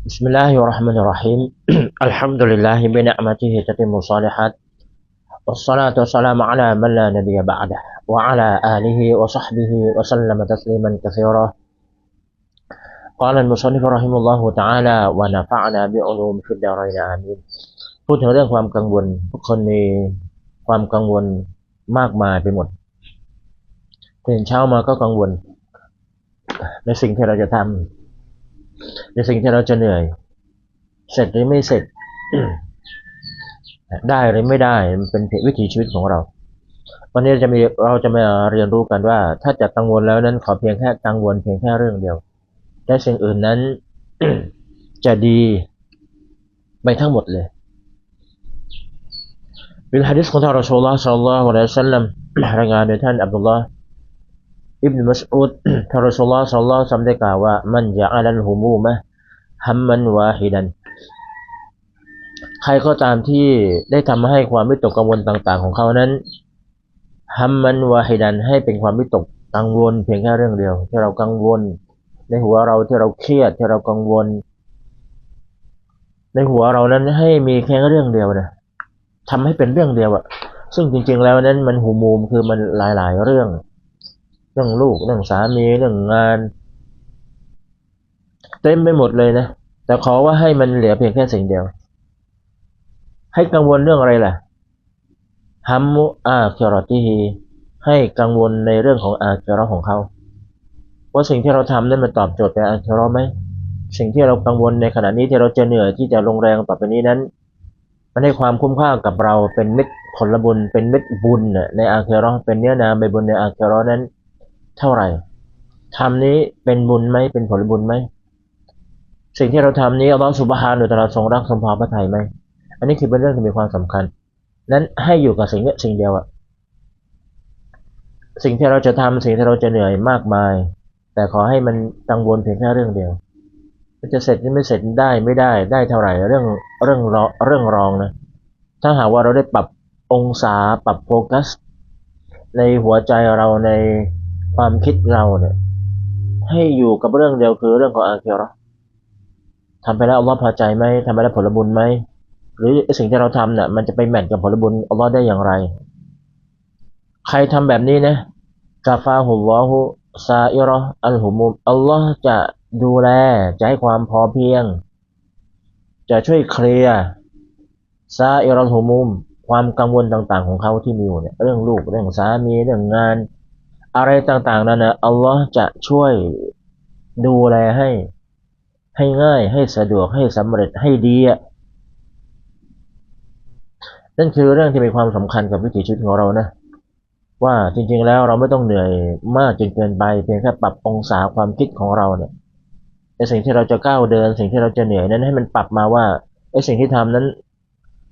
Bismillahirrahmanirrahim. Alhamdulillahi bi ni'matihi tatimmu shalihat. Wassalatu wassalamu ala man la nabiyya ba'dah wa ala alihi wa sahbihi wa sallama tasliman katsira. Qala al-musannif rahimahullahu ta'ala wa nafa'na bi 'ulumi fid darain amin. พูดถึงเรื่องความกังวลทุกคนมีความกังวลมากมายไปหมดตื่นเช้ามาก็กังวลในสิ่งที่เราจะทำ ในสิ่งที่เราจะเหนื่อย เสร็จหรือไม่เสร็จ ได้หรือไม่ได้มันเป็นวิถีชีวิตของเรา วันนี้เราจะมีเราจะมาเรียนรู้กันว่า ถ้าจะกังวลแล้วนั้นขอเพียงแค่กังวลเพียงแค่เรื่องเดียวแต่สิ่งอื่นนั้นจะดีไปทั้งหมดเลยวิลฮะดิษของท่านร อิบนุมัสอุดทารอสูลลอฮ์สัลลอฮุอะลัยฮิวะสัมได้กล่าวว่า มันจะอัลัลฮุมูมะฮัมมันวาฮิดัน ใครก็ตามที่ได้ทำให้ความวิตกกังวลต่าง ๆ ของเขานั้นฮัมมันวาฮิดันให้เป็นความวิตกกังวลเพียงแค่เรื่องเดียว ที่เรากังวล ในหัวเราที่เราเครียดที่เรากังวล ในหัวเรานั้นให้มีแค่เรื่องเดียวนะทำให้เป็นเรื่องเดียวอะซึ่งจริง ๆ แล้วนั้นมันหูมูมคือมันหลาย ๆ เรื่อง เรื่องลูกเรื่องสามีเรื่องงาน เต็มไปหมดเลยนะ แต่ขอว่าให้มันเหลือเพียงแค่สิ่งเดียว ให้กังวลเรื่องอะไรล่ะฮัมมุอาคิรอติฮีให้กังวลในเรื่องของอาคิรอของเขา ว่าสิ่งที่เราทำนั้นมันตอบโจทย์ในอาคิรอไหมสิ่งที่เรากังวลในขณะนี้ที่เราจะเหนื่อยที่จะลงแรงต่อไปนี้นั้น มันให้ความคุ้มค่ากับเราเป็นเม็ดผลบุญเป็นเม็ดบุญในอาคิรอเป็นเนื้อนาใบบุญในอาคิรอนั้น เท่าไหร่ทำนี้เป็นบุญไหมเป็นผลบุญไหมสิ่งที่เราทำนี้อัลลอฮฺสุบฮานุตะลาทรงรักทรงพอพระทัยไหมอันนี้คือเป็นเรื่องที่มีความสำคัญ นั้นให้อยู่กับสิ่งนี้สิ่งเดียวอะสิ่งที่เราจะทำสิ่งที่เราจะเหนื่อยมากมาย แต่ขอให้มันกังวลเพียงแค่เรื่องเดียวจะเสร็จหรือไม่เสร็จได้ไม่ได้ได้เท่าไหร่เรื่องเรื่องรอเรื่องรองนะถ้าหากว่าเราได้ปรับองศาปรับโฟกัส ในหัวใจเราใน ความคิดเราเนี่ย ให้อยู่กับเรื่องเดียวคือเรื่องของอาเคียรอทำไปแล้วอัลลอฮ์พอใจไหมทำไปแล้วผลบุญไหมหรือสิ่งที่เราทำเนี่ยมันจะไปแมทกับผลบุญอัลลอฮ์ได้อย่างไร ใครทำแบบนี้นะกาฟาฮุลลอฮุซาอิรออัลฮุมุมอัลลอฮ์จะดูแลจะให้ความพอเพียง จะช่วยเคลียร์ซาอิรอฮุมุมความกังวลต่างๆ ของเขาที่มีอยู่เนี่ยเรื่องลูกเรื่องสามีเรื่องงาน อะไรต่างๆนั้นนะอัลลอฮ์จะช่วยดูแลให้ ให้ง่ายให้สะดวกให้สำเร็จให้ดีอะนั่นคือเรื่องที่มีความสำคัญกับวิถีชีวิตของเรานะว่าจริงๆแล้วเราไม่ต้องเหนื่อยมากจนเกินไปเพียงแค่ปรับองศาความคิดของเราเนี่ยไอสิ่งที่เราจะก้าวเดิน สิ่งที่เราจะเหนื่อยนั้นให้มันปรับมาว่าไอสิ่งที่ทำนั้น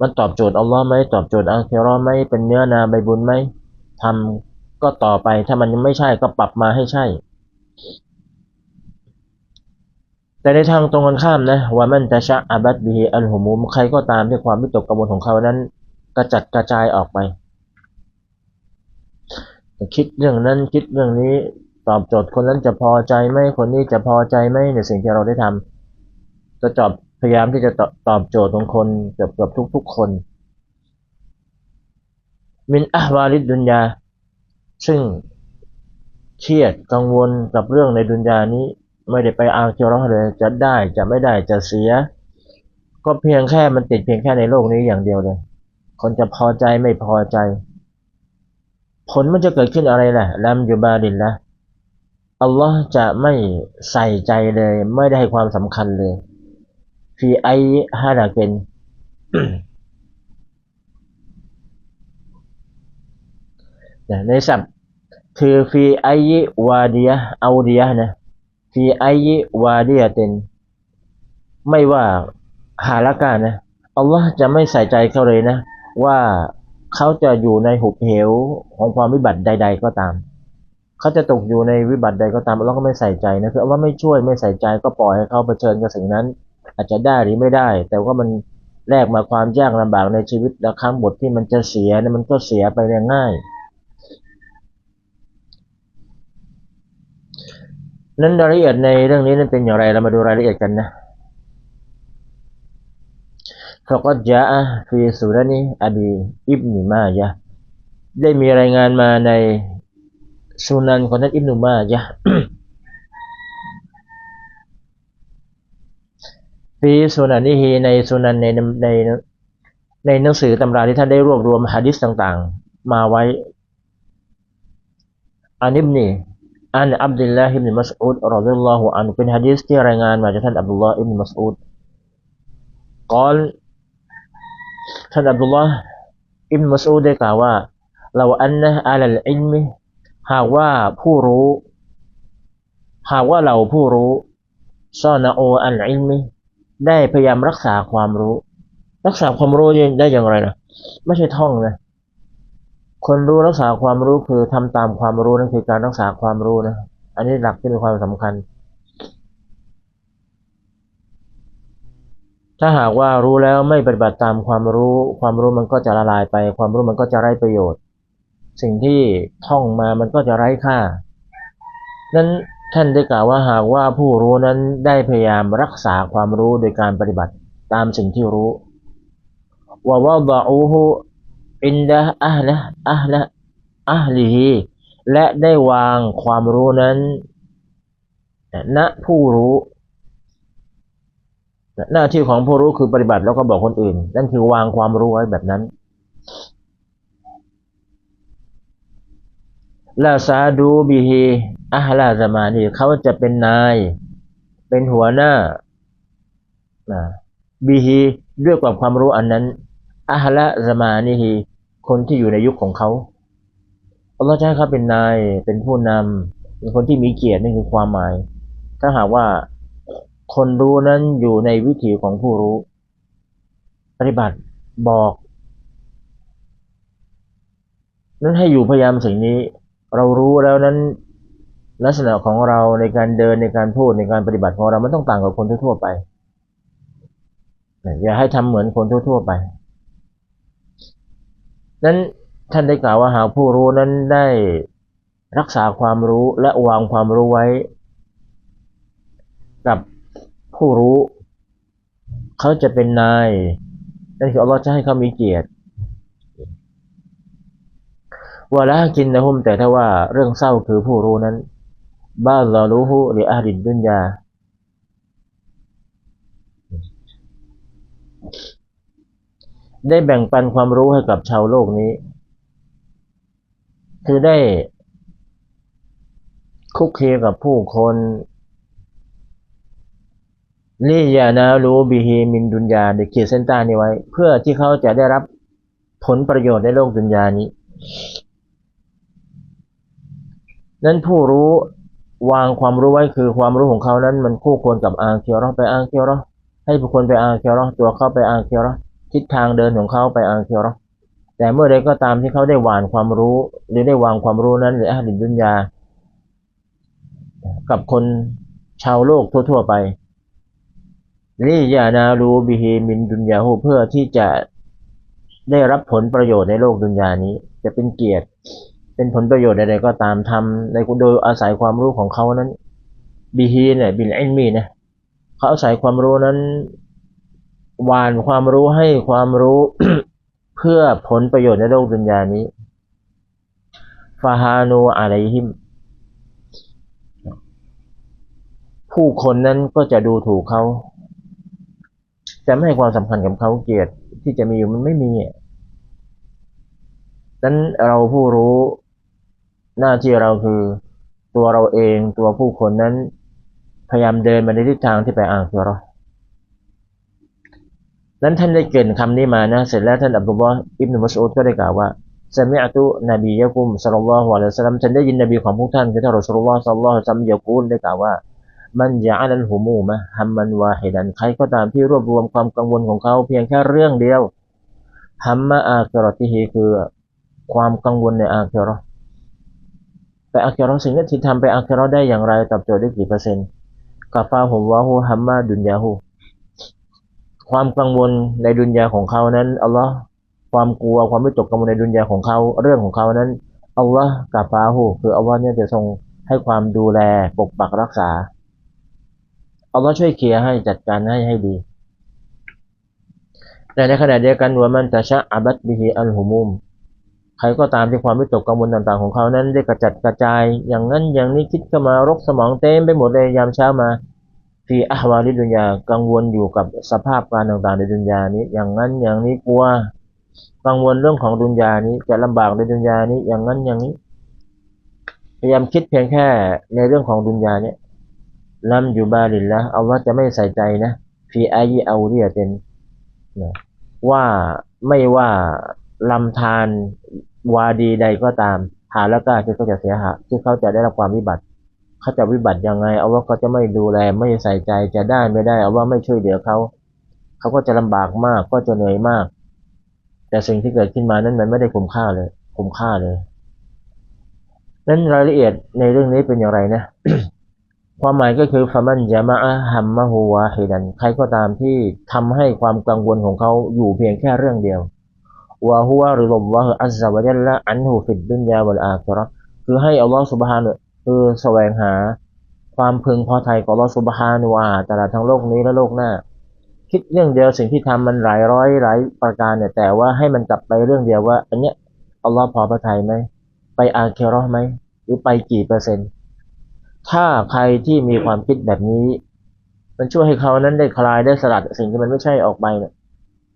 มันตอบโจทย์อัลลอฮ์ไหมตอบโจทย์อัลเครอไหมเป็นเนื้อนาใบบุญไหมทำ ก็ต่อไปถ้ามันยังไม่ใช่ก็ปรับมาให้ใช่ แต่ในทางตรงกันข้ามนะว่ามันจะชะอาบัตบีอัลหุมุมใครก็ตามที่ความวิตกกังวลของเขานั้น กระจัดกระจายออกไปคิดเรื่องนั้นคิดเรื่องนี้ตอบโจทย์คนนั้นจะพอใจไหมคนนี้จะพอใจไหมในสิ่งที่เราได้ทำจะจอบพยายามที่จะตอบโจทย์ของคนเกือบเกือบทุกๆคน มินอะวาลิดดุนยา ซึ่งเครียดกังวลกับเรื่องในดุนยานี้ ไม่ได้ไปอาคิรอเลยจะได้จะไม่ได้จะเสีย ก็เพียงแค่มันติดเพียงแค่ในโลกนี้อย่างเดียวเลย คนจะพอใจไม่พอใจ ผลมันจะเกิดขึ้นอะไรล่ะลัมยูบาดินละอัลลอฮ์จะไม่ใส่ใจเลย ไม่ได้ให้ความสำคัญเลยฟีไอฮาดาเกน ในศัพท์คือฟีไอวาดียเอาดียนะฟีไอวาเดียเตนไม่ว่าหาละกันนะอัลลอฮ์จะไม่ใส่ใจเขาเลยนะ ว่าเขาจะอยู่ในหุบเหวของความวิบัติใด ๆ ก็ตาม เขาจะตกอยู่ในวิบัติใดก็ตามอัลลอฮ์ก็ไม่ใส่ใจนะคืออัลลอฮ์ไม่ช่วยไม่ใส่ใจก็ปล่อยให้เขาเผชิญกับสิ่งนั้น อาจจะได้หรือไม่ได้ แต่ว่ามันแลกมาความยากลำบากในชีวิตและครั้งบทที่มันจะเสียนะมันก็เสียไปง่าย นั้นรายละเอียดในเรื่องนี้นั้นเป็นอย่างไรเรามาดูรายละเอียดกันนะ فقد جاء في سنن أبي ابن ماجه ได้มีรายงานมาในสุนันของท่านอิบนุมายะห์ ฟีสุนันนิฮีในสุนันในในในหนังสือตำราที่ท่านได้รวบรวมฮะดิษต่างๆ มาไว้อันอิบนี อันอับดุลลาฮิบนมัสอุดรอดิลลอฮุอันเป็นฮะดิษที่รายงานมาจากท่านอับดุลลาฮิบนมัสอุดกล่าวท่านอับดุลลาฮ์อิบนมัสอุดได้กล่าวว่าเราอันนะอัลลอิลมิหากว่าผู้รู้ หากว่าเราผู้รู้ซอนาโออัลอิลมิได้พยายามรักษาความรู้ รักษาความรู้ได้อย่างไรนะไม่ใช่ท่องนะ คนรู้รักษาความรู้คือทำตามความรู้นั่นคือการรักษาความรู้นะ อันนี้หลักที่มีความสำคัญ ถ้าหากว่ารู้แล้วไม่ปฏิบัติตามความรู้ ความรู้มันก็จะละลายไป ความรู้มันก็จะไร้ประโยชน์ สิ่งที่ท่องมามันก็จะไร้ค่า นั้นท่านได้กล่าวว่าหากว่าผู้รู้นั้นได้พยายามรักษาความรู้โดยการปฏิบัติตามสิ่งที่รู้ว่าว่าบาอูฮู อินดะอัลละอัลละอัลลีฮีและได้วางความรู้นั้นณผู้รู้หน้าที่ของผู้รู้คือปฏิบัติแล้วก็บอกคนอื่น นั่นคือวางความรู้ไว้แบบนั้นลาซาดูบิฮีอัลลาซามานีเขาจะเป็นนาย เป็นหัวหน้าบิฮีด้วยกับความรู้อันนั้น อัลลาซามานีฮีคนที่อยู่ในยุคของเขาอัลลอฮ์จะให้เขาเป็นนายเป็นผู้นำเป็นคนที่มีเกียรตินี่คือความหมาย ถ้าหากว่าคนรู้นั้นอยู่ในวิถีของผู้รู้ ปฏิบัติบอก นั้นให้อยู่พยายามสิ่งนี้ เรารู้แล้วนั้น ลักษณะของเราในการเดินในการพูดในการปฏิบัติของเรามันต้องต่างกับคนทั่วไป อย่าให้ทำเหมือนคนทั่ว ๆ ไป นั้นท่านได้กล่าวว่าหากผู้รู้นั้นได้รักษาความรู้และวางความรู้ไว้ กับผู้รู้ เขาจะเป็นนายนั่นคืออัลลอฮ์จะให้เขามีเกียรติว่าละกินนะฮุมแต่ถ้าว่าเรื่องเศร้าคือผู้รู้นั้นบ้านเรารู้หูหรืออาดินดุนยา ได้แบ่งปันความรู้ให้กับชาวโลกนี้ คือได้คุกคีกับผู้คนลี่ยานารู้บิฮีมินดุนยาเด็กเขียนเส้นใต้นี้ไว้ เพื่อที่เขาจะได้รับผลประโยชน์ในโลกดุนยานี้ นั้นผู้รู้วางความรู้ไว้คือความรู้ของเขานั้น มันคู่ควรกับอาเคียวรอไปอาเคียวรอให้ผู้คนไปอาเคียวรอตัวเขาไปอาเคียวรอ ทิศทางเดินของเขาไปอังเคียรอแต่เมื่อใดก็ตามที่เขาได้หวานความรู้ หรือได้วางความรู้นั้นหรืออาดินดุนยา กับคนชาวโลกทั่ว ๆ ไปนี่ยานารูบิฮีมินดุนยาหูเพื่อที่จะได้รับผลประโยชน์ในโลกดุนยานี้ จะเป็นเกียรติ เป็นผลประโยชน์ใดๆก็ตามทำในโดยอาศัยความรู้ของเขานั้นบิฮีเนี่ยบินอินมีนะเขาอาศัยความรู้นั้น หวานความรู้ให้ความรู้เพื่อผลประโยชน์ในโลกดุนยานี้ฟาฮานูอะไรฮิม ผู้คนนั้นก็จะดูถูกเขา จะไม่ให้ความสำคัญกับเขาเกียรติที่จะมีอยู่มันไม่มีนั้นเราผู้รู้หน้าที่เราคือตัวเราเองตัวผู้คนนั้น พยายามเดินมาในทิศทางที่ไปอ่างตัวเรา นั้นท่านได้เกินคำนี้มานะเสร็จแล้วท่านอับดุลลอฮ์อิบนุมัสอุดก็ได้กล่าวว่าสมิอัตุนบียะกุมสัลลัลลอฮุอะลัยฮิสลามฉันได้ยินนบีของพวกท่านคือท่านรอสุลลอฮ์สัลลัลลอฮุอะลัยฮิสลามยะกูลได้กล่าวว่า มันยะอัลหุมูมะฮัมมันวาฮิดันใครก็ตามที่รวบรวมความกังวลของเขาเพียงแค่เรื่องเดียวฮัมมะอาคิรอติฮีคือความกังวลในอาคิรอแต่อาคิรอสิ่งนี้ที่ทำไปอาคิรอได้อย่างไรตอบโจทย์ได้กี่เปอร์เซ็นต์กาฟาฮุวะฮูฮัมมาดุนยาฮู ความกังวลในดุนยาของเขานั้นอัลลอฮ์ความกลัวความไม่ตกกังวลในดุนยาของเขาเรื่องของเขานั้นอัลลอฮ์กับฟาหูคืออัลลอฮ์เนี่ยจะทรงให้ความดูแลปกปักรักษาอัลลอฮ์ช่วยเคลียร์ให้จัดการให้ให้ดี แต่ในขณะเดียวกันว่ามันตะชะอาบัตบิฮิอัลฮุมุมใครก็ตามที่ความวิตกกังวลต่างๆของเขานั้นได้กระจัดกระจาย อย่างนั้นอย่างนี้คิดเข้ามารกสมองเต็มไปหมดเลยยามเช้ามา ฟีอะฮวาลิดุนยากังวลอยู่กับสภาพการต่างๆในดุนยานี้ อย่างนั้นอย่างนี้กลัวกังวลเรื่องของดุนยานี้จะลำบากในดุนยานี้ อย่างนั้นอย่างนี้ พยายามคิดเพียงแค่ในเรื่องของดุนยาเนี่ยลัมอยู่บาลินละเอาว่าจะไม่ใส่ใจนะฟีอายีเอาเรียเต็นนะว่าไม่ว่าลำธารวาดีใดก็ตามหาแล้วก็ที่เขาจะเสียหายที่เขาจะได้รับความวิบัติ เขาจะวิบัติยังไง เอาว่าเขาจะไม่ดูแลไม่ใส่ใจจะได้ไม่ได้ เอาว่าไม่ช่วยเหลือเขาเขาก็จะลำบากมากก็จะเหนื่อยมาก แต่สิ่งที่เกิดขึ้นมานั้นมันไม่ได้คุ้มค่าเลย คุ้มค่าเลยนั้นรายละเอียดในเรื่องนี้เป็นอย่างไรนะความหมายก็คือฟามันยามะฮัมมะฮูวาฮิดันใครก็ตามที่ทำให้ความกังวลของเขาอยู่เพียงแค่เรื่องเดียววะฮุวะริลลอฮฺอัลลอฮฺวะจัลละอันหูฟิดดุนยาวัลอาคราะห์คือให้อัลลอฮฺสุบฮานะ คือแสวงหาความพึงพอใจของอัลอสุบฮานะวะตลาดทั้งโลกนี้และโลกหน้า คิดเรื่องเดียวสิ่งที่ทำมันหลายร้อยหลายประการเนี่ย แต่ว่าให้มันกลับไปเรื่องเดียวว่า อันเนี้ยอัลลอฮฺพอพระทัยไหมไปอาเคิเรห์ไหมหรือไปกี่เปอร์เซ็นต์ ถ้าใครที่มีความคิดแบบนี้ มันช่วยให้เขานั้นได้คลายได้สลัดสิ่งที่มันไม่ใช่ออกไปเนี่ย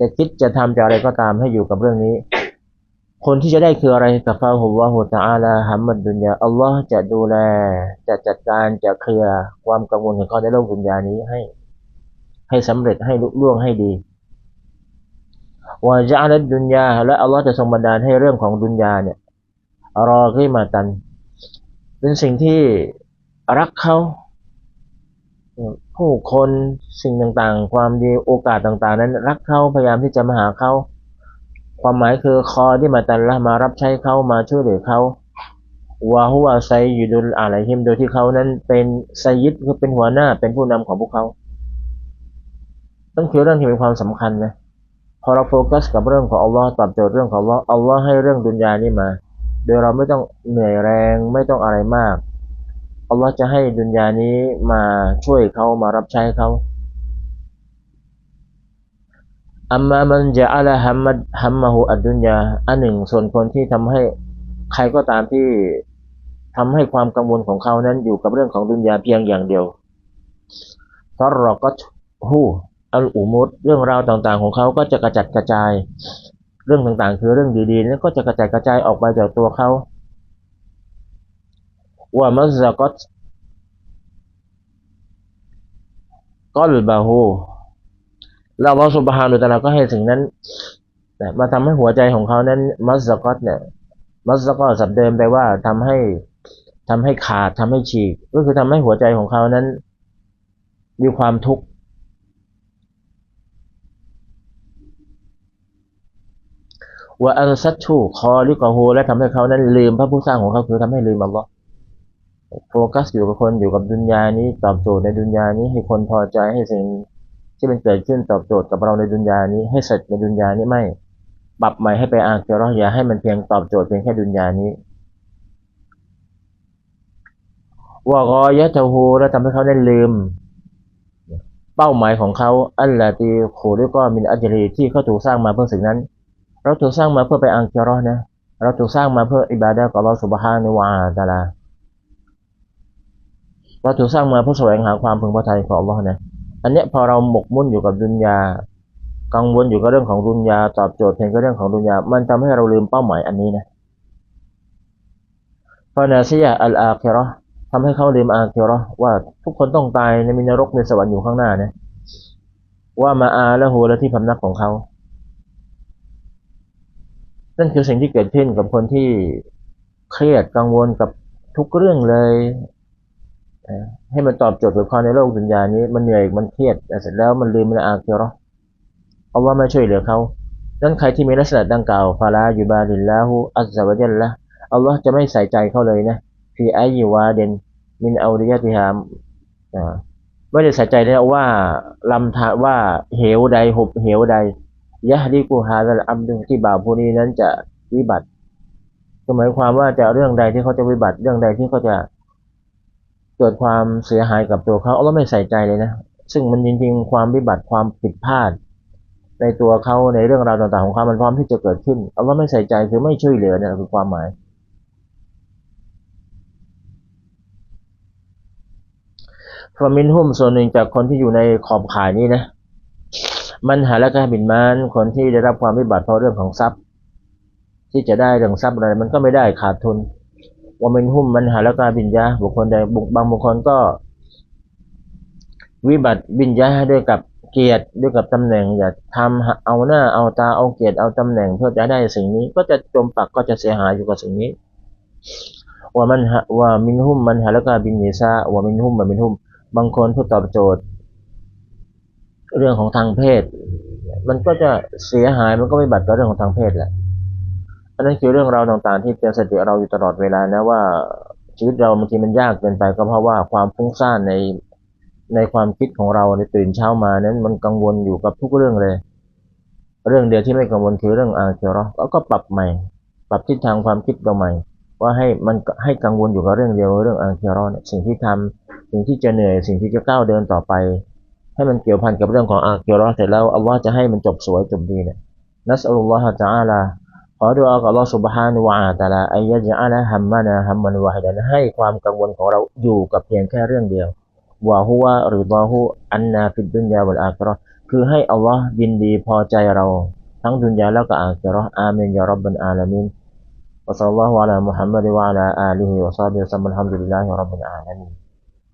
จะคิดจะทำจะอะไรก็ตามให้อยู่กับเรื่องนี้ คนที่จะได้คืออะไรกับฟาหุวะฮุตาอาลาฮัมมัดดุนยาอัลลอฮ์จะดูแล จะจัดการจะเคลียร์ความกังวลของเขาในโลกดุนยานี้ให้ ให้สำเร็จให้ลุล่วงให้ดีวะจะอัลดุนยาและอัลลอฮ์จะทรงบันดาลให้เรื่องของดุนยาเนี่ยรอขึ้นมาตัน เป็นสิ่งที่รักเขาผู้คนสิ่งต่างๆ ความดีโอกาสต่างๆ นั้น รักเขาพยายามที่จะมาหาเขา ความหมายคือคอที่มาตันละมารับใช้เขามาช่วยเหลือเขาวาฮุวาไซยูดุลอะไรฮิมโดยที่เขานั้นเป็นไซยิดคือเป็นหัวหน้าเป็นผู้นำของพวกเขาต้องคือเรื่องที่มีความสำคัญนะพอเราโฟกัสกับเรื่องของอัลลอฮ์ตอบโจทย์เรื่องของอัลลอฮ์อัลลอฮ์ให้เรื่องดุนยานี่มา โดยเราไม่ต้องเหนื่อยแรงไม่ต้องอะไรมากอัลลอฮ์จะให้ดุนยานี้มาช่วยเขามารับใช้เขา อัมมามันจะอัลฮัมมัดฮัมมาหูอัดดุนยาอันหนึ่งส่วนคนที่ทำให้ใครก็ตามที่ทำให้ความกังวลของเขานั้นอยู่กับเรื่องของดุนยาเพียงอย่างเดียวฟารรอก็ฮูอัลอุมุดเรื่องราวต่างๆ ของเขาก็จะกระจัดกระจาย เรื่องต่างๆ คือเรื่องดีๆนั้นก็จะกระจัดกระจายออกไปจากตัวเขาว่ามัซกตก็หรือบาฮู เราอัลสุบฮานุตะลาก็ให้สิ่งนั้นมาทำให้หัวใจของเขานั้น มัสกอตเนี่ย มัสกอตสับเดิมแปลว่าทำให้ทำให้ขาดทำให้ฉีก ก็คือทำให้หัวใจของเขานั้น มีความทุกข์ว่าอัลซัตชูคอลิกอฮูและทำให้เขานั้นลืมพระผู้สร้างของเขาคือทำให้ลืมอัลลอฮ์โฟกัสอยู่กับคนอยู่กับดุนยานี้ตอบโจทย์ในดุนยานี้ให้คนพอใจให้สิ่ง ที่มันเกิดขึ้นตอบโจทย์กับเราในดุนยานี้ ให้เสร็จในดุนยานี้ไม่ ปรับใหม่ให้ไปอาเกรอยาให้มันเพียงตอบโจทย์เพียงแค่ดุนยานี้ว่ากอยะเทหูและทำให้เขาได้ลืม เป้าหมายของเขาอัลลาตีขูด้วยก็มินอัจรีที่เขาถูกสร้างมาเพื่อสิ่งนั้น เราถูกสร้างมาเพื่อไปอังเกรอนะ เราถูกสร้างมาเพื่ออิบาดะกับเราสุบฮานุวาตาลาเราถูกสร้างมาเพื่อแสวงหาความพึงพอใจของอัลลอฮ์นะ อันเนี้ยพอเราหมกมุ่นอยู่กับดุนยา กังวลอยู่กับเรื่องของดุนยาตอบโจทย์เพียงกับเรื่องของดุนยา มันทำให้เราลืมเป้าหมายอันนี้นะพอนาซียอัลอาคิรอทำให้เขาลืมอาคิรอว่าทุกคนต้องตายในมินรกในสวรรค์อยู่ข้างหน้านะว่ามาอาและหูและที่พำนักของเขา นั่นคือสิ่งที่เกิดขึ้นกับคนที่เครียดกังวลกับทุกเรื่องเลย ให้มันตอบโจทย์กับความในโลกดุนยานี้มันเหนื่อยมันเครียดแต่เสร็จแล้วมันลืมมันอาเกียรอเพราะว่าไม่ช่วยเหลือเขาดังนั้นใครที่มีลักษณะดังกล่าวฟาลาอยู่บาลิลลาหูอัลลอฮฺวะจัลละอัลลอฮ์จะไม่ใส่ใจเขาเลยนะฟีอายิวาเดนมินอัลริยติฮามไม่ได้ใส่ใจเลยว่าลำธารว่าเหวใดหุบเหวใดยะฮดีกูฮาดัลอัมดึงที่บ่าวผู้นี้นั้นจะวิบัติหมายความว่าจะเรื่องใดที่เขาจะวิบัติเรื่องใดที่เขาจะ เกิดความเสียหายกับตัวเขาเราไม่ใส่ใจเลยนะ ซึ่งมันจริงๆ ความวิบัติความผิดพลาด ในตัวเขาในเรื่องราวต่างๆของเขามันพร้อมที่จะเกิดขึ้นอัลลอฮ์ไม่ใส่ใจคือไม่ช่วยเหลือเนี่ยคือความหมาย ฟามินหุมส่วนหนึ่งจากคนที่อยู่ในขอบข่ายนี้นะ มันหาละกาบินมานคนที่ได้รับความวิบัติเพราะเรื่องของทรัพย์ ที่จะได้เรื่องทรัพย์อะไรมันก็ไม่ได้ขาดทุน ว่ามินหุมมันหาละกาบินยาบุคคลใดบุบางบุคคลก็ วิบัติบินยาด้วยกับเกียรติด้วยกับตำแหน่ง อย่าทำเอาหน้าเอาตาเอาเกียรติเอาตำแหน่งเพื่อจะได้สิ่งนี้ ก็จะจมปักก็จะเสียหายอยู่กับสิ่งนี้ว่ามันว่ามินหุมมันหาละกาบินเนซาว่ามินหุมมันมินหุมบางคนผู้ตอบโจทย์ เรื่องของทางเพศ มันก็จะเสียหายมันก็ไม่บัตรกับเรื่องของทางเพศแหละ นนั้นคือเรื่องราวต่างๆ ที่เตือนสติเราอยู่ตลอดเวลานะว่าชีวิตเราบางทีมันยากเกินไปก็เพราะว่าความฟุ้งซ่านในในความคิดของเราในตื่นเช้ามานั้นมันกังวลอยู่กับทุกเรื่องเลย เรื่องเดียวที่ไม่กังวลคือเรื่องอาเคโรอแล้วก็ปรับใหม่ ปรับทิศทางความคิดเราใหม่ ว่าให้มันให้กังวลอยู่กับเรื่องเดียวเรื่องอาเคโรอเนี่ยสิ่งที่ทำสิ่งที่จะเหนื่อยสิ่งที่จะก้าวเดินต่อไป ให้มันเกี่ยวพันกับเรื่องของอาเกียรอเสร็จแล้วอัลลอฮ์จะให้มันจบสวยจบดีเนี่ยนัสอัลลอฮฺตะอาลา ขอดูอากับอัลลอฮฺ سبحانه และ تعالى อายะจะอานะฮัมมานะฮัมมันวะฮิดันให้ความกังวลของเราอยู่กับเพียงแค่เรื่องเดียววะฮุวะหรือบาฮุอันนาฟิดดุนยาวัลอาคราคือให้อัลลอฮ์ยินดีพอใจเรา ทั้งดุนยาแล้วก็อาคราอาเมนยารับบันอาลามินวะซัลลัลลอฮุอะลามุฮัมมัดวะอะลาอาลีฮิวะซาบิฮิะซัมมัลฮัมดุลิลลาฮิรับบิลอาลามิน